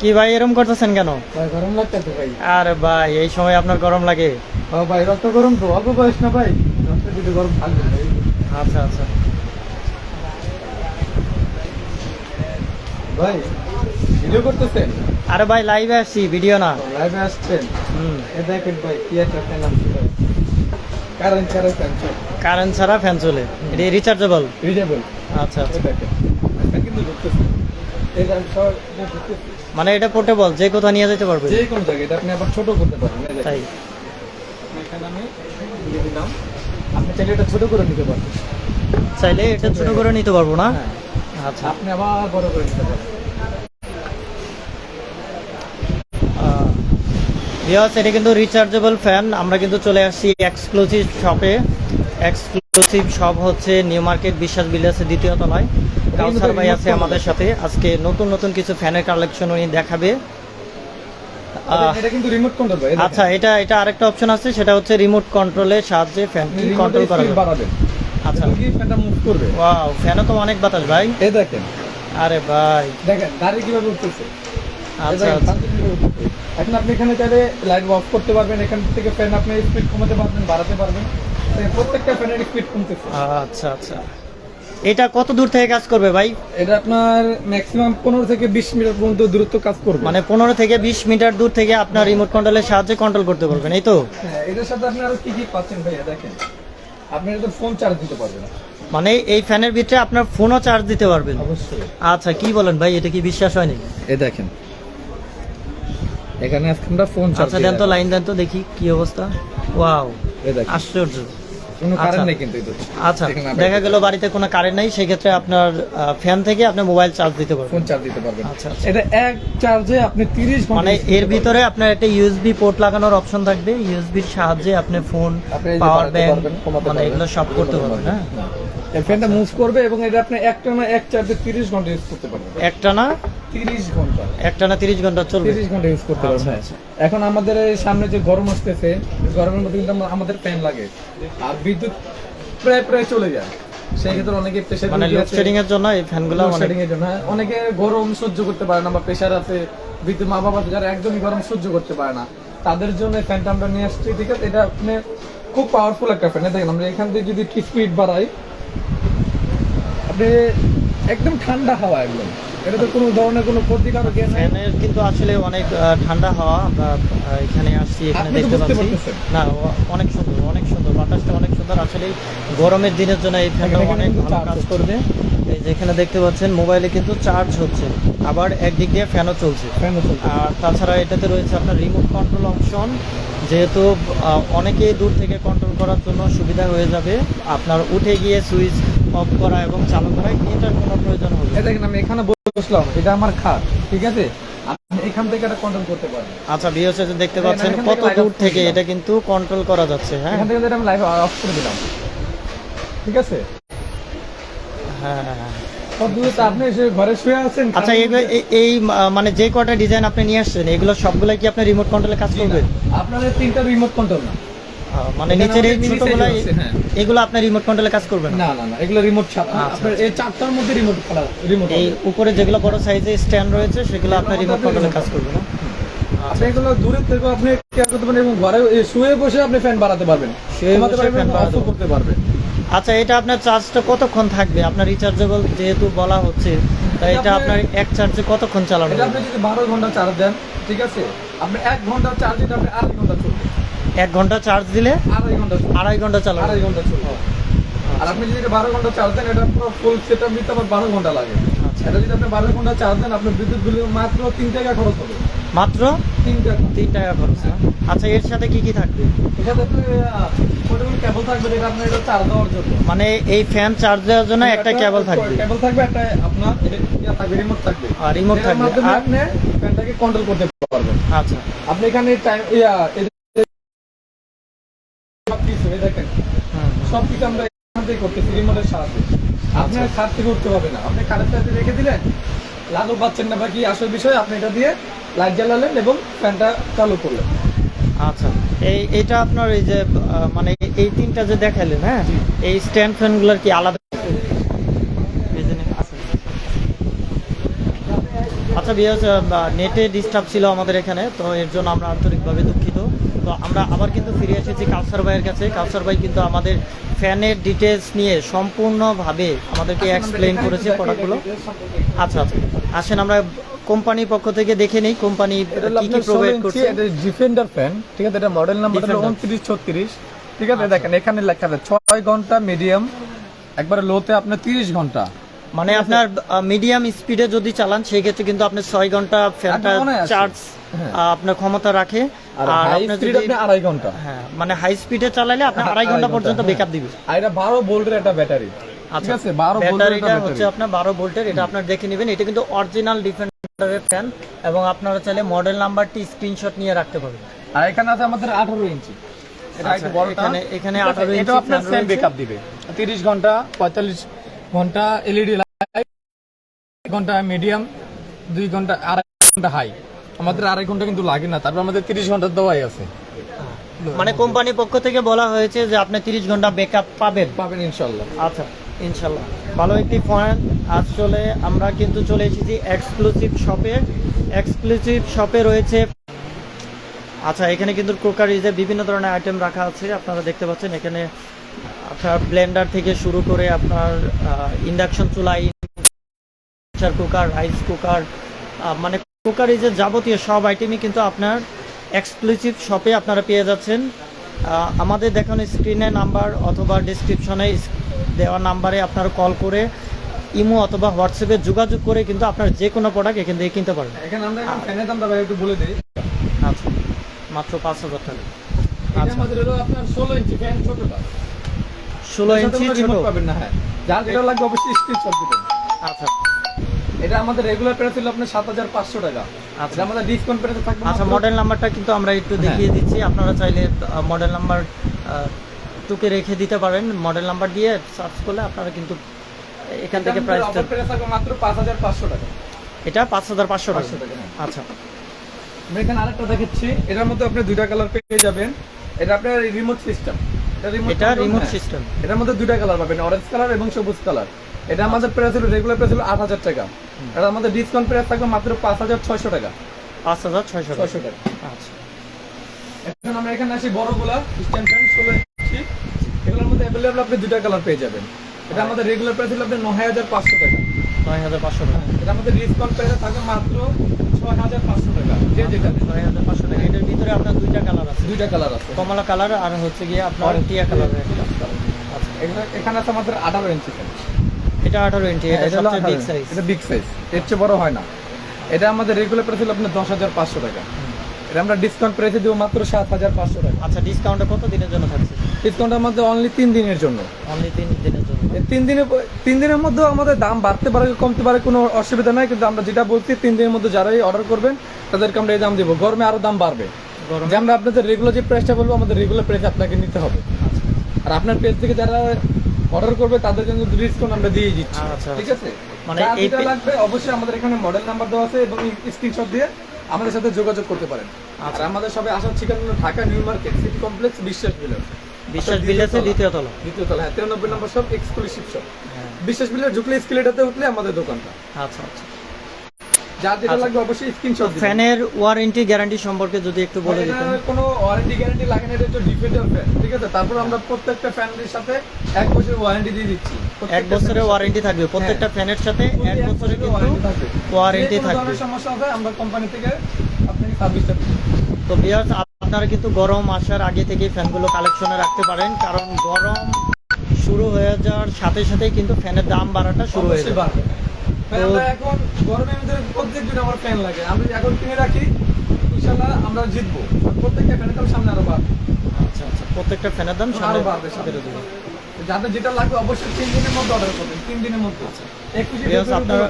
কি ভাই এরম করতেছেন কেন? ভাই গরম লাগতেছে ভাই। আরে ভাই এই সময় আপনার গরম লাগে। ও ভাই রক্ত গরম তো অল্প বয়স না ভাই। রক্ত যদি গরম থাকবে ভাই আচ্ছা আচ্ছা। ভাই ভিডিও করতেছেন? আরে ভাই লাইভে আসছি ভিডিও না। লাইভে আসছেন? হুম। এ দেখেন ভাই কি একটা ভাই। কারণ ছাড়া ফ্যান কারেন্ট ছাড়া ফ্যান চলে। এটা রিচার্জেবল রিজেবল আচ্ছা আচ্ছা। দেখেন ফ্যান কিন্তু ঢুকতেছে। এই যে আমি সব ঢুকতেছি। মানে এটা পোর্টেবল যে কোথাও নিয়ে যেতে পারবে। যে কোনো জায়গায় এটা আপনি আবার ছোট করতে পারেন। তাই। এখানে আমি দিয়ে দিলাম। আপনি চাইলে এটা ছোট করে নিতে পারবেন। চাইলে এটা ছোট করে নিতে পারব না? হ্যাঁ। আচ্ছা। আপনি আবার বড় করে নিতে পারেন ভিওস এটা কিন্তু রিচার্জেবল ফ্যান আমরা কিন্তু চলে আসছি এক্সক্লুসিভ শপে এক্সক্লুসিভ শপ হচ্ছে নিউ মার্কেট বিশ্বাস বিলাসের দ্বিতীয় তলায়। কাউসার ভাই আছে আমাদের সাথে। আজকে নতুন নতুন কিছু ফ্যানের কালেকশন উনি দেখাবে। দেখেন। আচ্ছা এটা এটা আরেকটা অপশন আছে সেটা হচ্ছে রিমোট কন্ট্রোলের সাহায্যে আপনি কন্ট্রোল করা যাবে। আচ্ছা। ফ্যানটা মুভ করবে? ওয়াও ফ্যানও তো অনেক বাতাস ভাই। এই দেখেন। আরে ভাই। দেখেন দাঁড়িয়ে কীভাবে উঠতেছে? আচ্ছা আচ্ছা। এখন আপনি এখানে চাইলে লাইট অফ করতে পারবেন এখান থেকে ফ্যান আপনি স্পিড কমাতে পারবেন বাড়াতে পারবেন। প্রত্যেকটা ফ্যানের স্পিড কমতেছে। আচ্ছা আচ্ছা। এটা কত দূর থেকে কাজ করবে ভাই? এটা আপনার ম্যাক্সিমাম পনেরো থেকে বিশ মিটার পর্যন্ত দূরত্ব কাজ করবে। মানে পনেরো থেকে বিশ মিটার দূর থেকে আপনার রিমোট কন্ট্রোলের সাহায্যে কন্ট্রোল করতে পারবেন এই তো? হ্যাঁ এটার সাথে আপনি আরও কি কি পাচ্ছেন ভাইয়া দেখেন। আপনি এটা ফোন চার্জ দিতে পারবেন। মানে এই ফ্যানের ভিতরে আপনার ফোনও চার্জ দিতে পারবেন? অবশ্যই। আচ্ছা কি বলেন ভাই এটা কি বিশ্বাস হয়নি? এই দেখেন। এখানে আমরা ফোন চার্জ আচ্ছা দেন তো লাইন দেন তো দেখি কি অবস্থা। ওয়াও এই দেখেন। আশ্চর্য। কোনো আচ্ছা। কারেন্ট নেই কিন্তু আচ্ছা দেখা গেল বাড়িতে কোনো কারেন্ট নাই সেক্ষেত্রে আপনার ফ্যান থেকে আপনি মোবাইল চার্জ দিতে পারবেন। ফোন চার্জ দিতে পারবেন। আচ্ছা, আচ্ছা। এটা এক চার্জে আপনি 30 মানে এর ভিতরে আপনার একটা ইউএসবি পোর্ট লাগানোর অপশন থাকবে। ইউএসবির সাহায্যে আপনি ফোন পাওয়ার ব্যাংক মানে এগুলো সব করতে পারবেন হ্যাঁ। ফ্যানটা মুভ করবে এবং এটা আপনি একটা না এক চার্জে 30 ঘণ্টা ইউজ করতে পারবেন। একটা 30 ঘণ্টা। একটা না তিরিশ ঘণ্টা চলবে? 30 ঘণ্টা ইউজ করতে আচ্ছা, পারবেন আচ্ছা। এখন আমাদের সামনে যে গরম আসতেছে গরমের মধ্যে কিন্তু আমাদের ফ্যান লাগে। আর বিদ্যুৎ প্রায় প্রায় চলে যায়। সেই ক্ষেত্রে অনেকে প্রেশার মানে লোডশেডিং এর জন্য এই ফ্যানগুলো মানে লোডশেডিং এর জন্য। হ্যাঁ। অনেকে গরম সহ্য করতে পারে না বা প্রেশার আছে। বিদ্যুৎ মা বাবা যারা একদমই গরম সহ্য করতে পারে না। তাদের জন্য ফ্যানটা আমরা নিয়ে আসছি। ঠিক আছে এটা আপনি খুব পাওয়ারফুল একটা ফ্যান দেখেন আমরা এখান থেকে যদি স্পিড বাড়াই আপনি একদম ঠান্ডা হাওয়া একদম। এটা তো কোনো ধরনের কোনো ক্ষতিকারক ইয়ে ফ্যানের কিন্তু আসলে অনেক ঠান্ডা হাওয়া আমরা এখানে আসছি এখানে দেখতে পাচ্ছি। না অনেক সুন্দর অনেক সুন্দর বাতাসটা অনেক সুন্দর। আসলে গরমের দিনের জন্য এই ফ্যানটা অনেক ভালো কাজ করবে। এই যে এখানে দেখতে পাচ্ছেন মোবাইলে কিন্তু চার্জ হচ্ছে। আবার একদিক দিয়ে ফ্যানও চলছে। আর তাছাড়া এটাতে রয়েছে আপনার রিমোট কন্ট্রোল অপশন যেহেতু অনেকেই দূর থেকে কন্ট্রোল করার জন্য সুবিধা হয়ে যাবে। আপনার উঠে গিয়ে সুইচ অফ করা এবং চালু করা এটার কোনো প্রয়োজন হবে এই না। দেখেন আমি এখানে বসলাম এটা আমার খাট ঠিক আছে? এখান থেকে এটা কন্ট্রোল করতে পারবেন আচ্ছা বিএসএ দেখতে পাচ্ছেন কত দূর থেকে এটা কিন্তু কন্ট্রোল করা যাচ্ছে হ্যাঁ? এখান থেকে আমি লাইভ অফ করে দিলাম ঠিক আছে? হ্যাঁ হ্যাঁ, হ্যাঁ। কত দূরে তো আপনি ঘরে শুয়ে আছেন আচ্ছা এই- মানে যে কটা ডিজাইন আপনি নিয়ে আসছেন এগুলো সবগুলো কি আপনার রিমোট কন্ট্রোলে কাজ করবে আপনাদের তিনটা রিমোট কন্ট্রোল না। মানে নিচের এই ছোটগুলো। এগুলো আপনার রিমোট কন্ট্রোলে কাজ করবে না? না না এগুলো রিমোট ছাপ। আচ্ছা, আপনার এই চারটার মধ্যে রিমোট রিমোট এই উপরে যেগুলো বড় সাইজে স্ট্যান্ড রয়েছে সেগুলো আপনার রিমোট কন্ট্রোলে কাজ করবে না? আপনি এগুলো দূরে থেকে আপনি কেয়ার করতে পারেন এবং ঘরে শুয়ে বসে আপনি ফ্যান বাড়াতে পারবেন। শুয়ে বসে পারবেন বাড়াতে করতে পারবেন। আচ্ছা এটা আপনার চার্জটা কতক্ষণ থাকবে? আপনার রিচার্জেবল যেহেতু বলা হচ্ছে তাই এটা এটা আপনার এক চার্জে কতক্ষণ চালানো এটা আপনি যদি বারো ঘণ্টা চার্জ দেন ঠিক আছে? আপনি এক ঘণ্টা চার্জ দিতে আপনি আড়াই ঘণ্টা চলবে। এক ঘণ্টা চার্জ দিলে আড়াই ঘণ্টা চলবে। আড়াই ঘণ্টা চালানো আড়াই ঘণ্টা চলবে। আর আপনি যদি এটা বারো ঘণ্টা চার্জ দেন এটা পুরো ফুল সেট আপ দিতে আবার বারো ঘণ্টা লাগে। আচ্ছা। এটা যদি আপনি বারো ঘণ্টা চার্জ দেন আপনার বিদ্যুৎ বিল মাত্র তিন টাকা খরচ হবে। মাত্র তিন টাকা। তিন টাকা খরচ আচ্ছা এর সাথে কি কি থাকবে? এখানে আপনি পোর্টেবল কেবল থাকবে যেটা আপনার এটা চার্জ দেওয়ার জন্য। মানে এই ফ্যান চার্জ দেওয়ার জন্য একটা কেবল থাকবে। কেবল থাকবে একটা আপনার এটা থাকবে রিমোট থাকবে। আর যেটার থাকবে। আপনি ফ্যানটাকে কন্ট্রোল করতে পারবেন। আচ্ছা। আপনি এখানে টাইম এই দেখেন সব কিছু আমরা এখান থেকে করতেছি রিমোটের সাহায্যে। আপনার খাট থেকে উঠতে হবে না। আপনি খাটের সাথে রেখে দিলেন লাগু পাচ্ছেন না বা কি আসল বিষয় আপনি এটা দিয়ে লাইট জ্বালালেন এবং ফ্যানটা চালু করলেন। আচ্ছা। এই এটা আপনার এই যে মানে এই তিনটা যে দেখালেন হ্যাঁ? এই স্ট্যান্ড ফ্যানগুলোর কি আলাদা এই যে নে- আছে। আচ্ছা আচ্ছা বিয়াস নেটে ডিস্টার্ব ছিল আমাদের এখানে তো এর জন্য আমরা আন্তরিকভাবে দুঃখিত। তো আমরা আবার কিন্তু ফিরে এসেছি কাউসার ভাইয়ের কাছে। কাউসার ভাই কিন্তু আমাদের ফ্যানের ডিটেলস নিয়ে সম্পূর্ণভাবে আমাদেরকে এক্সপ্লেন করেছে প্রোডাক্টগুলো আচ্ছা আচ্ছা। আসেন আমরা কোম্পানির পক্ষ থেকে দেখে নেই কোম্পানি কি কি প্রোভাইড করছে। এটা ডিফেন্ডার ফ্যান ঠিক আছে? এটা মডেল নাম্বার হলো Defender। উনত্রিশ ছত্রিশ ঠিক আছে? দেখেন এখানে লেখা আছে ছয় ঘণ্টা মিডিয়াম একবারে লোতে আপনার তিরিশ ঘণ্টা। মানে আপনার মিডিয়াম স্পিডে যদি চালান সেই ক্ষেত্রে কিন্তু আপনি ছয় ঘণ্টা ফ্যানটা চার্জ। আপনার ক্ষমতা রাখে। আর আপনার যদি আপনি আড়াই ঘণ্টা। হ্যাঁ মানে হাই স্পিডে চালালে আপনি আড়াই ঘণ্টা পর্যন্ত। ব্যাকআপ দিবে। আর এটা বারো ভোল্টের একটা ব্যাটারি ঠিক আচ্ছা আছে? বারো ভোল্টের একটা ব্যাটারিটা হচ্ছে আপনার বারো ভোল্টের এটা আপনার দেখে নেবেন। এটা কিন্তু অরিজিনাল ডিফেন্ডারের ফ্যান এবং আপনারা চাইলে মডেল নাম্বারটি স্ক্রিনশট নিয়ে রাখতে পারবেন। আর এখানে আছে আমাদের আঠারো ইঞ্চি। এটা আচ্ছা, একটু এখানে- এখানে 18 ইঞ্চি এটাও আপনার সেম ব্যাকআপ দিবে। তিরিশ ঘণ্টা পঁয়তাল্লিশ ঘণ্টা এলইডি লাইট ঘণ্টা মিডিয়াম দুই ঘণ্টা আড়াই ঘণ্টা হাই আমাদের আড়াই ঘণ্টা কিন্তু লাগে না তারপর আমাদের তিরিশ ঘণ্টা দেওয়াই আছে। মানে কোম্পানির পক্ষ থেকে বলা হয়েছে যে আপনি তিরিশ ঘণ্টা ব্যাকআপ পাবেন। পাবেন ইনশাল্লাহ। আচ্ছা ইনশাল্লাহ। ভালো একটি ফোন। আসলে আমরা কিন্তু চলে এসেছি এক্সক্লুসিভ শপে এক্সক্লুসিভ শপে রয়েছে আচ্ছা এখানে কিন্তু ক্রোকারিজে বিভিন্ন ধরনের আইটেম রাখা আছে। আপনারা দেখতে পাচ্ছেন এখানে আপনার ব্লেন্ডার থেকে শুরু করে আপনার ইন্ডাকশন চুলাই প্রেসার কুকার রাইস কুকার মানে কুকার এই যে যাবতীয় সব আইটেমই কিন্তু আপনার এক্সক্লুসিভ শপে আপনারা পেয়ে যাচ্ছেন। আমাদের দেখানো স্ক্রিনে নাম্বার অথবা ডিসক্রিপশনে দেওয়া নাম্বারে আপনারা কল করে ইমো অথবা হোয়াটসঅ্যাপে যোগাযোগ করে কিন্তু আপনার যে কোনো প্রোডাক্ট এখান থেকে কিনতে পারবেন। এখানে আমরা ফ্যানের দামটা একটু বলে দিই। আচ্ছা মাত্র পাঁচ হাজার টাকা। আচ্ছা আমাদের হলো আপনার ষোলো ইঞ্চি ফ্যান ছোটটা। ষোলো ইঞ্চি remote পাবেন না হ্যাঁ। যার যেটা লাগবে অবশ্যই স্ক্রিনশট দিবেন। আচ্ছা। এটা আমাদের রেগুলার প্রাইস ছিল আপনার সাত হাজার পাঁচশো টাকা। আচ্ছা। আমাদের ডিসকাউন্ট প্রাইসে থাকবে আচ্ছা মডেল নাম্বারটা কিন্তু আমরা একটু দেখিয়ে দিচ্ছি। আপনারা চাইলে মডেল নাম্বার টুকে রেখে দিতে পারেন। মডেল নাম্বার দিয়ে সার্চ করলে আপনারা কিন্তু এখান থেকে এটা প্রাইস আমাদের থাকবে মাত্র পাঁচ হাজার পাঁচশো টাকা। এটা পাঁচ হাজার পাঁচশো টাকা। পাঁচশো টাকা হ্যাঁ। আচ্ছা। আমরা এখানে আরেকটা দেখাচ্ছি। এটার মধ্যে আপনি দুইটা কালার পেয়ে যাবেন। এটা আপনার রিমোট সিস্টেম এটা রিমোট সিস্টেম এটার মধ্যে দুইটা কালার পাবেন অরেঞ্জ কালার এবং সবুজ কালার এটা আমাদের প্রাইস হলো রেগুলার প্রাইস হলো আট হাজার টাকা। এটা আমাদের ডিসকাউন্ট প্রাইস থাকবে মাত্র পাঁচ হাজার ছয়শো টাকা। পাঁচ হাজার ছয়শো ছয়শো টাকা। আচ্ছা। এখন আমরা এখানে আসি বড়গুলা স্ট্যান্ড ফ্যান ষোলো ইঞ্চি এগুলোর মধ্যে অ্যাভেলেবল আপনি দুইটা কালার পেয়ে যাবেন। এটা আমাদের রেগুলার প্রাইস হলো আপনার নয় হাজার পাঁচশো টাকা। নয় হাজার পাঁচশো টাকা। এটা আমাদের ডিসকাউন্ট প্রাইস থাকবে মাত্র ছয় হাজার পাঁচশো টাকা। যে যেটা ছয় হাজার পাঁচশো টাকা। এটার ভিতরে আপনার দুইটা কালার আছে। দুইটা কালার আছে। কমলা কালার আর হচ্ছে গিয়ে আপনার টিয়া কালারের একটা। আচ্ছা। এখানে- আছে আমাদের আঠারো ইঞ্চি এটা আঠারো ইঞ্চি এটা এটা সবচেয়ে বিগ সাইজ এটা বিগ সাইজ এর চেয়ে বড় হয় না। এটা আমাদের রেগুলার প্রাইস হলো আপনার দশ হাজার পাঁচশো টাকা। এটা আমরা ডিসকাউন্ট প্রাইসে দেবো মাত্র সাত হাজার পাঁচশো টাকা। আচ্ছা ডিসকাউন্টটা কত দিনের জন্য থাকছে? ডিসকাউন্ট আমাদের অনলি তিন দিনের জন্য। অনলি তিন দিনের জন্য। তিন দিনের তিন দিনের মধ্যে আমাদের দাম বাড়তে পারে কমতে পারে কোনো অসুবিধা নাই। কিন্তু আমরা যেটা বলছি তিন দিনের মধ্যে যারাই অর্ডার করবেন তাদেরকে আমরা এই দাম দেবো। গরমে আরও দাম বাড়বে। যে আমরা আপনাদের রেগুলার যে প্রাইসটা বলব আমাদের রেগুলার প্রাইস আপনাকে নিতে হবে। আর আপনার পেজ থেকে যারা অর্ডার করবে তাদের জন্য ডিসকাউন্ট আমরা দিয়ে দিচ্ছি। আচ্ছা, ঠিক আছে? মানে পে- লাগবে অবশ্যই আমাদের এখানে মডেল নাম্বার দেওয়া আছে এবং স্ক্রিনশট দিয়ে আমাদের সাথে যোগাযোগ করতে পারেন। আচ্ছা। আর আমাদের সবাই আসার ঠিকানা Dhaka new market city complex Biswas Bilas Biswas বিলেছে দ্বিতীয় তলা। দ্বিতীয় তলা হ্যাঁ তিরানব্বই নম্বর সব এক্সক্লুসিভ হ্যাঁ। বিশ্বাস বিলের ঢুকলে স্কেলেটাতে উঠলে আমাদের দোকানটা। আচ্ছা আচ্ছা। যেটা আচ্ছা। লাগবে অবশ্যই স্ক্রিনশট ফ্যানের ওয়ারেন্টি গ্যারান্টি সম্পর্কে যদি একটু বলে দিতেন। কোনো ওয়ারেন্টি গ্যারান্টি লাগে না এটা হচ্ছে ডিফেন্ডার ফ্যান ঠিক আছে? তারপর আমরা প্রত্যেকটা ফ্যানের সাথে এক বছরের ওয়ারেন্টি দিয়ে দিচ্ছি। এক বছরের ওয়ারেন্টি থাকবে। প্রত্যেকটা ফ্যানের সাথে সাথে এক বছরের কিন্তু ওয়ারেন্টি থাকবে। সমস্যা হবে আমরা কোম্পানি থেকে আপনাকে সার্ভিসটা তো বিয়ার্স আপনারা কিন্তু গরম আসার আগে থেকে ফ্যানগুলো কালেকশনে রাখতে পারেন কারণ গরম শুরু হয়ে যাওয়ার সাথে সাথে কিন্তু ফ্যানের দাম বাড়াটা শুরু হয়ে যাবে বাড়বে। ভাই, তো- আমরা এখন গরমের ভিতরে প্রত্যেক দিন আমার ফ্যান লাগে। আমি এখন কিনে রাখি ইনশাল্লাহ আমরা জিতবো। প্রত্যেকটা ফ্যানের দাম সামনে আরও বাড়বে। আচ্ছা আচ্ছা প্রত্যেকটা ফ্যানের দাম সামনে বাড়বে যাদের যেটা লাগবে অবশ্যই তিন দিনের মধ্যে অর্ডার করবেন। তিন দিনের মধ্যে। একুশে Viewers, ফেব্রুয়ারি আপনারা।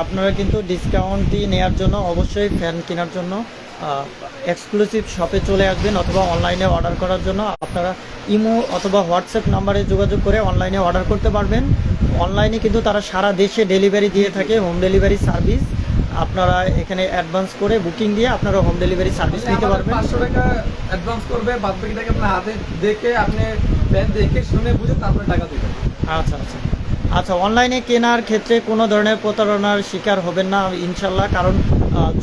আপনারা কিন্তু ডিসকাউন্টটি নেওয়ার জন্য অবশ্যই ফ্যান কেনার জন্য এক্সক্লুসিভ শপে চলে আসবেন অথবা অনলাইনে অর্ডার করার জন্য আপনারা ইমো অথবা হোয়াটসঅ্যাপ নাম্বারে যোগাযোগ করে অনলাইনে অর্ডার করতে পারবেন। অনলাইনে কিন্তু তারা সারা দেশে ডেলিভারি দিয়ে থাকে হোম ডেলিভারি সার্ভিস আপনারা এখানে অ্যাডভান্স করে বুকিং দিয়ে আপনারা হোম ডেলিভারি সার্ভিস নিতে পারবেন। পাঁচশো টাকা অ্যাডভান্স করবে বাদ বাকিটাকে আপনার হাতে দেখে আপনি ফ্যান দেখে শুনে বুঝে তারপরে টাকা দিবেন। আচ্ছা আচ্ছা। আচ্ছা অনলাইনে কেনার ক্ষেত্রে কোনো ধরনের প্রতারণার শিকার হবেন না ইনশাল্লাহ কারণ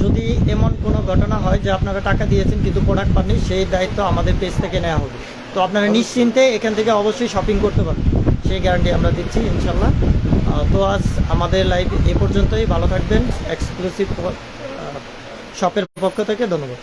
যদি এমন কোনো ঘটনা হয় যে আপনারা টাকা দিয়েছেন কিন্তু প্রোডাক্ট পাননি সেই দায়িত্ব আমাদের পেজ থেকে নেওয়া হবে। তো আপনারা নিশ্চিন্তে এখান থেকে অবশ্যই শপিং করতে পারবেন। সেই গ্যারান্টি আমরা দিচ্ছি ইনশাল্লাহ তো আজ আমাদের লাইভ এ পর্যন্তই। ভালো থাকবেন। এক্সক্লুসিভ শপের পক্ষ থেকে ধন্যবাদ।